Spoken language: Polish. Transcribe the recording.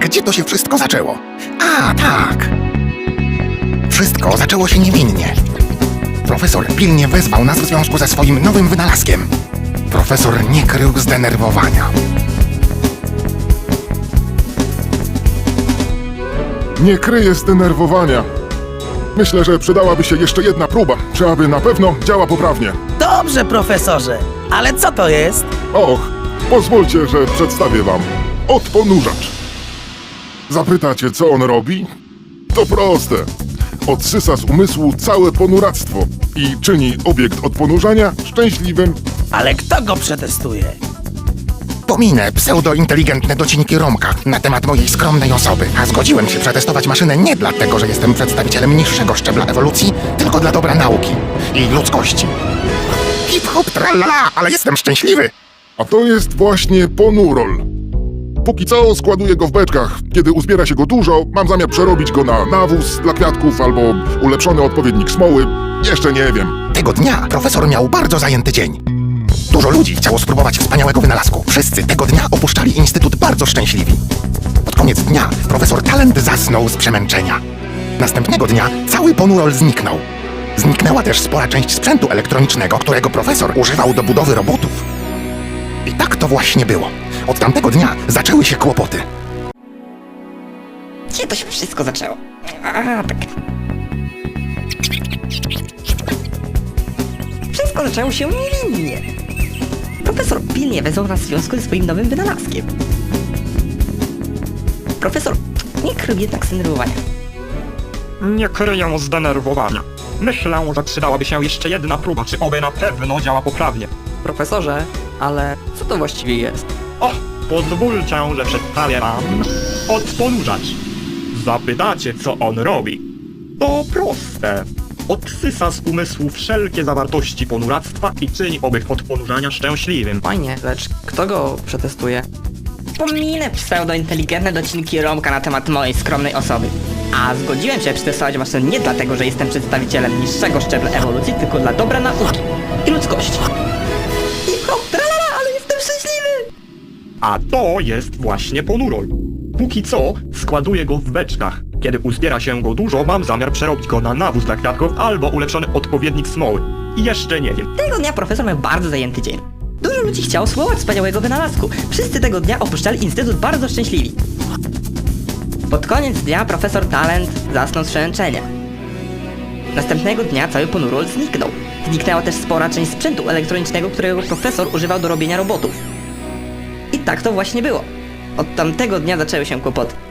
Gdzie to się wszystko zaczęło? A, tak. Wszystko zaczęło się niewinnie. Profesor pilnie wezwał nas w związku ze swoim nowym wynalazkiem. Profesor nie krył zdenerwowania. Nie kryję zdenerwowania. Myślę, że przydałaby się jeszcze jedna próba, czy aby na pewno działa poprawnie. Dobrze, profesorze, ale co to jest? Och, pozwólcie, że przedstawię wam odponurzacz. Zapytacie, co on robi? To proste. Odsysa z umysłu całe ponuractwo i czyni obiekt odponurzania szczęśliwym. Ale kto go przetestuje? Pominę pseudointeligentne docinki Romka na temat mojej skromnej osoby, a zgodziłem się przetestować maszynę nie dlatego, że jestem przedstawicielem niższego szczebla ewolucji, tylko dla dobra nauki i ludzkości. Hip hop tralala, ale jestem szczęśliwy! A to jest właśnie ponurol. Póki co składuję go w beczkach. Kiedy uzbiera się go dużo, mam zamiar przerobić go na nawóz dla kwiatków albo ulepszony odpowiednik smoły. Jeszcze nie wiem. Tego dnia profesor miał bardzo zajęty dzień. Dużo ludzi chciało spróbować wspaniałego wynalazku. Wszyscy tego dnia opuszczali instytut bardzo szczęśliwi. Pod koniec dnia profesor Talent zasnął z przemęczenia. Następnego dnia cały ponurol zniknął. Zniknęła też spora część sprzętu elektronicznego, którego profesor używał do budowy robotów. I tak to właśnie było. Od tamtego dnia zaczęły się kłopoty. Gdzie to się wszystko zaczęło? A, tak. Wszystko zaczęło się niewinnie. Profesor pilnie wezwał nas w związku ze swoim nowym wynalazkiem. Profesor nie krył jednak zdenerwowania. Nie kryję zdenerwowania. Myślę, że przydałaby się jeszcze jedna próba, czy oby na pewno działa poprawnie. Profesorze, ale co to właściwie jest? O, pozwólcie, że przedstawię wam odponurzacz. Zapytacie, co on robi. To proste. Odsysa z umysłu wszelkie zawartości ponuractwa i czyni obiekt odponurzania szczęśliwym. Fajnie, lecz kto go przetestuje? Pominę pseudointeligentne docinki Romka na temat mojej skromnej osoby. A zgodziłem się przetestować maszynę nie dlatego, że jestem przedstawicielem niższego szczebla ewolucji, tylko dla dobra nauki i ludzkości. I hop, tralala, ale jestem szczęśliwy! A to jest właśnie ponurol. Póki co składuję go w beczkach. Kiedy uzbiera się go dużo, mam zamiar przerobić go na nawóz dla kwiatków albo ulepszony odpowiednik smoły. Jeszcze nie wiem. Tego dnia profesor miał bardzo zajęty dzień. Dużo ludzi chciało spróbować wspaniałego wynalazku. Wszyscy tego dnia opuszczali instytut bardzo szczęśliwi. Pod koniec dnia profesor Talent zasnął z przemęczenia. Następnego dnia cały ponurol zniknął. Zniknęła też spora część sprzętu elektronicznego, którego profesor używał do robienia robotów. I tak to właśnie było. Od tamtego dnia zaczęły się kłopoty.